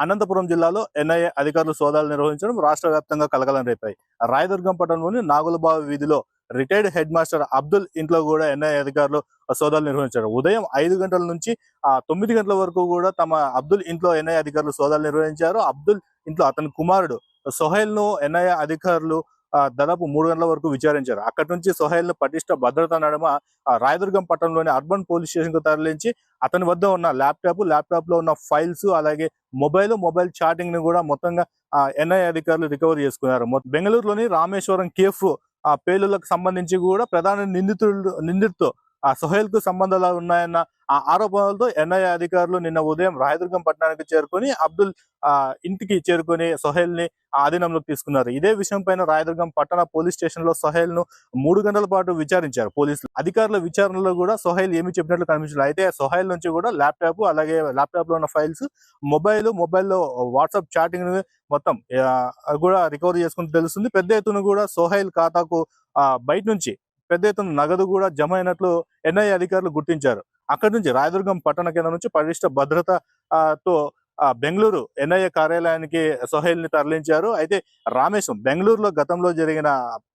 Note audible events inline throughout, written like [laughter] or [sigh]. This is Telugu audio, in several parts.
అనంతపురం జిల్లాలో ఎన్ఐఏ అధికారులు సోదాలు నిర్వహించడం రాష్ట్ర వ్యాప్తంగా కలకలం రేపాయి. రాయదుర్గం పట్టణంలోని నాగులబావి వీధిలో రిటైర్డ్ హెడ్ మాస్టర్ అబ్దుల్ ఇంట్లో కూడా ఎన్ఐఏ అధికారులు సోదాలు నిర్వహించారు. ఉదయం ఐదు గంటల నుంచి ఆ తొమ్మిది గంటల వరకు కూడా తమ అబ్దుల్ ఇంట్లో ఎన్ఐఏ అధికారులు సోదాలు నిర్వహించారు. అబ్దుల్ ఇంట్లో అతని కుమారుడు సొహైల్ను ఎన్ఐఏ అధికారులు దాదాపు మూడు గంటల వరకు విచారించారు. అక్కడి నుంచి సొహైల్ను పటిష్ట భద్రతా నడమ రాయదుర్గం పట్టణంలోని అర్బన్ పోలీస్ స్టేషన్కు తరలించి అతని వద్ద ఉన్న ల్యాప్టాప్ ల్యాప్టాప్లో ఉన్న ఫైల్స్ అలాగే మొబైల్ మొబైల్ చాటింగ్ని కూడా మొత్తంగా ఎన్ఐ అధికారులు రికవర్ చేసుకున్నారు. బెంగళూరులోని రామేశ్వరం కేఫ్ ఆ పేలులకు సంబంధించి కూడా ప్రధాన నిందితుడు నిందితుతో ఆ సోహెల్కు సంబంధాలు ఉన్నాయన్న ఆ ఆరోపణలతో ఎన్ఐఏ అధికారులు నిన్న ఉదయం రాయదుర్గం పట్టణానికి చేరుకొని అబ్దుల్ ఆ ఇంటికి చేరుకొని సొహైల్ని ఆధీనంలోకి తీసుకున్నారు. ఇదే విషయం పైన రాయదుర్గం పట్టణ పోలీస్ స్టేషన్లో సోహెల్ను మూడు గంటల పాటు విచారించారు. పోలీసులు అధికారుల విచారణలో కూడా సోహెల్ ఏమి చెప్పినట్లు కనిపించలేదు. అయితే సొహైల్ నుంచి కూడా ల్యాప్టాప్ అలాగే ల్యాప్టాప్లో ఉన్న ఫైల్స్ మొబైల్ మొబైల్లో వాట్సాప్ చాటింగ్ మొత్తం కూడా రికవర్ చేసుకుంటూ తెలుస్తుంది. పెద్ద ఎత్తున కూడా సోహైల్ ఖాతాకు ఆ, బయట నుంచి పెద్ద ఎత్తున నగదు కూడా జమ అయినట్లు ఎన్ఐఏ అధికారులు గుర్తించారు. అక్కడి నుంచి రాయదుర్గం పట్టణ కేంద్రం నుంచి పటిష్ట భద్రతతో తో బెంగళూరు ఎన్ఐఏ కార్యాలయానికి సోహైల్ని తరలించారు. అయితే రామేశ్వరం బెంగళూరులో గతంలో జరిగిన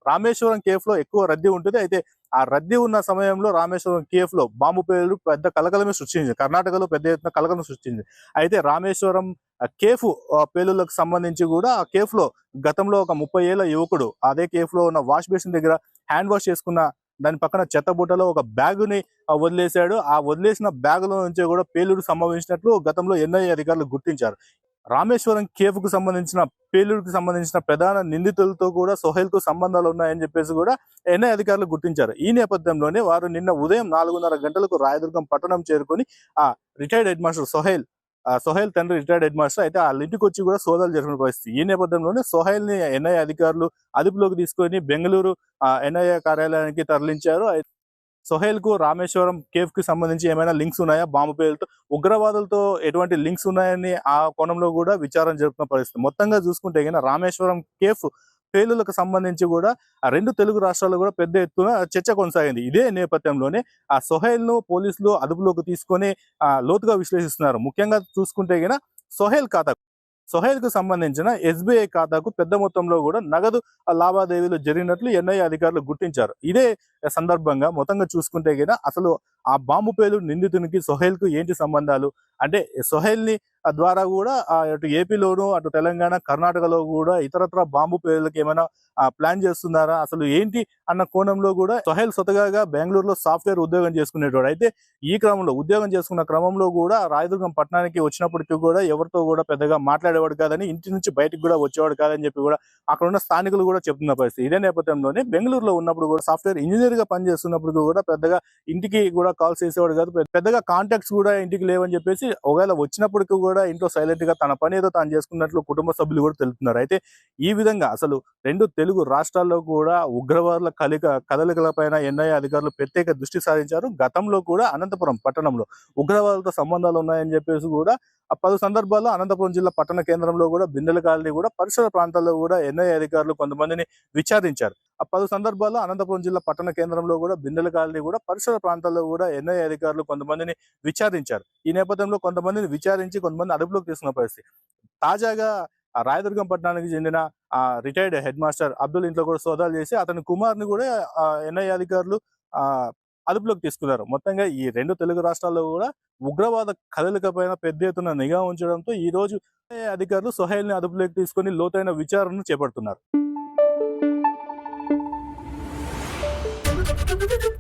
రామేశ్వరం కేఫ్లో ఎక్కువ రద్దీ ఉంటుంది. అయితే ఆ రద్దీ ఉన్న సమయంలో రామేశ్వరం కేఫ్లో బాంబు పేలు పెద్ద కలకలమే సృష్టించింది. కర్ణాటకలో పెద్ద ఎత్తున కలకలం సృష్టించింది. అయితే రామేశ్వరం కేఫ్ పేలులకు సంబంధించి కూడా ఆ కేఫ్లో గతంలో ఒక ముప్పై ఏళ్ళ యువకుడు అదే కేఫ్లో ఉన్న వాష్ బేసిన్ దగ్గర హ్యాండ్ వాష్ చేసుకున్న దాని పక్కన చెత్త బుట్టలో ఒక బ్యాగుని వదిలేశాడు. ఆ వదిలేసిన బ్యాగ్లో నుంచి కూడా పేలుడు సంభవించినట్లు గతంలో ఎన్ఐఏ అధికారులు గుర్తించారు. రామేశ్వరం కేఫ్కు సంబంధించిన పేలుడుకు సంబంధించిన ప్రధాన నిందితులతో కూడా సోహెల్కు సంబంధాలు ఉన్నాయని చెప్పేసి కూడా ఎన్ఐ అధికారులు గుర్తించారు. ఈ నేపథ్యంలోనే వారు నిన్న ఉదయం నాలుగున్నర గంటలకు రాయదుర్గం పట్టణం చేరుకొని ఆ రిటైర్డ్ హెడ్ మాస్టర్ సోహెల్ ఆ సోహెల్ తండ్రి రిటైర్డ్ హెడ్ మాస్టర్ అయితే వాళ్ళ ఇంటికి వచ్చి కూడా సోదాలు జరిపిన పరిస్థితి. ఈ నేపథ్యంలోనే సోహెల్ని ఎన్ఐ అధికారులు అదుపులోకి తీసుకొని బెంగళూరు ఎన్ఐఏ కార్యాలయానికి తరలించారు. అయితే సోహెల్కు రామేశ్వరం కేఫ్కి సంబంధించి ఏమైనా లింక్స్ ఉన్నాయా? బాంబు పేలుతో ఉగ్రవాదులతో ఎటువంటి లింక్స్ ఉన్నాయని ఆ కోణంలో కూడా విచారణ జరుపుతున్న పరిస్థితి. మొత్తంగా చూసుకుంటే గిన రామేశ్వరం కేఫ్ పేలులకు సంబంధించి కూడా ఆ రెండు తెలుగు రాష్ట్రాల్లో కూడా పెద్ద ఎత్తున చర్చ కొనసాగింది. ఇదే నేపథ్యంలోనే ఆ సొహైల్ను పోలీసులు అదుపులోకి తీసుకొని ఆ లోతుగా విశ్లేషిస్తున్నారు. ముఖ్యంగా చూసుకుంటే గిన సొహైల్ ఖాతా సొహైల్కు సంబంధించిన ఎస్బీఐ ఖాతాకు పెద్ద మొత్తంలో కూడా నగదు లావాదేవీలు జరిగినట్లు ఎన్ఐఏ అధికారులు గుర్తించారు. ఇదే సందర్భంగా మొత్తంగా చూసుకుంటే గిన అసలు ఆ బాంబు పేలు నిందితునికి సొహైల్కు ఏంటి సంబంధాలు? అంటే సొహైల్ని ద్వారా కూడా అటు ఏపీలోను అటు తెలంగాణ కర్ణాటకలో కూడా ఇతరత్ర బాంబు పేలులకు ఏమైనా ప్లాన్ చేస్తున్నారా? అసలు ఏంటి అన్న కోణంలో కూడా సొహైల్ స్వతగా బెంగళూరులో సాఫ్ట్వేర్ ఉద్యోగం చేసుకునేటోడు. అయితే ఈ క్రమంలో ఉద్యోగం చేసుకున్న క్రమంలో కూడా రాయదుర్గం పట్టణానికి వచ్చినప్పటికీ కూడా ఎవరితో కూడా పెద్దగా మాట్లాడేవాడు కాదని ఇంటి నుంచి బయటికి కూడా వచ్చేవాడు కాదని చెప్పి కూడా అక్కడ ఉన్న స్థానికులు కూడా చెప్తున్న పరిస్థితి. ఇదే నేపథ్యంలోనే బెంగళూరులో ఉన్నప్పుడు కూడా సాఫ్ట్వేర్ ఇంజనీర్గా పనిచేస్తున్నప్పుడు కూడా పెద్దగా ఇంటికి కూడా కాల్ చేసేవాడు కాదు. పెద్ద- పెద్దగా కాంటాక్ట్స్ కూడా ఇంటికి లేవని చెప్పేసి ఒకవేళ వచ్చినప్పటికీ కూడా కూడా ఇంట్లో సైలెంట్గా తన పని ఏదో తాను చేసుకున్నట్లు కుటుంబ సభ్యులు కూడా తెలుపుతున్నారు. అయితే ఈ విధంగా అసలు రెండు తెలుగు రాష్ట్రాల్లో కూడా ఉగ్రవాదుల కలిక కదలికల పైన ఎన్ఐఏ అధికారులు ప్రత్యేక దృష్టి సారించారు. గతంలో కూడా అనంతపురం పట్టణంలో ఉగ్రవాదులతో సంబంధాలు ఉన్నాయని చెప్పేసి కూడా ఆ పలు సందర్భాల్లో అనంతపురం జిల్లా పట్టణ కేంద్రంలో కూడా బిందెల కాలనీ కూడా పరిసర ప్రాంతాల్లో కూడా ఎన్ఐఏ అధికారులు కొంతమందిని విచారించారు. పలు సందర్భాల్లో అనంతపురం జిల్లా పట్టణ కేంద్రంలో కూడా బిందెల కాలనీ కూడా పరిసర ప్రాంతాల్లో కూడా ఎన్ఐ అధికారులు కొంతమందిని విచారించారు. ఈ నేపథ్యంలో కొంతమందిని విచారించి కొంతమంది అదుపులోకి తీసుకున్న పరిస్థితి. తాజాగా రాయదుర్గం పట్టణానికి చెందిన ఆ రిటైర్డ్ హెడ్ మాస్టర్ అబ్దుల్ ఇంట్లో కూడా సోదాలు చేసి అతని కుమార్ని కూడా ఎన్ఐ అధికారులు ఆ అదుపులోకి తీసుకున్నారు. మొత్తంగా ఈ రెండు తెలుగు రాష్ట్రాల్లో కూడా ఉగ్రవాద కదలిక పైన పెద్ద ఎత్తున నిఘా ఉంచడంతో ఈ రోజు అధికారులు సొహైల్ని అదుపులోకి తీసుకొని లోతైన విచారణను చేపడుతున్నారు. Thank [laughs] you.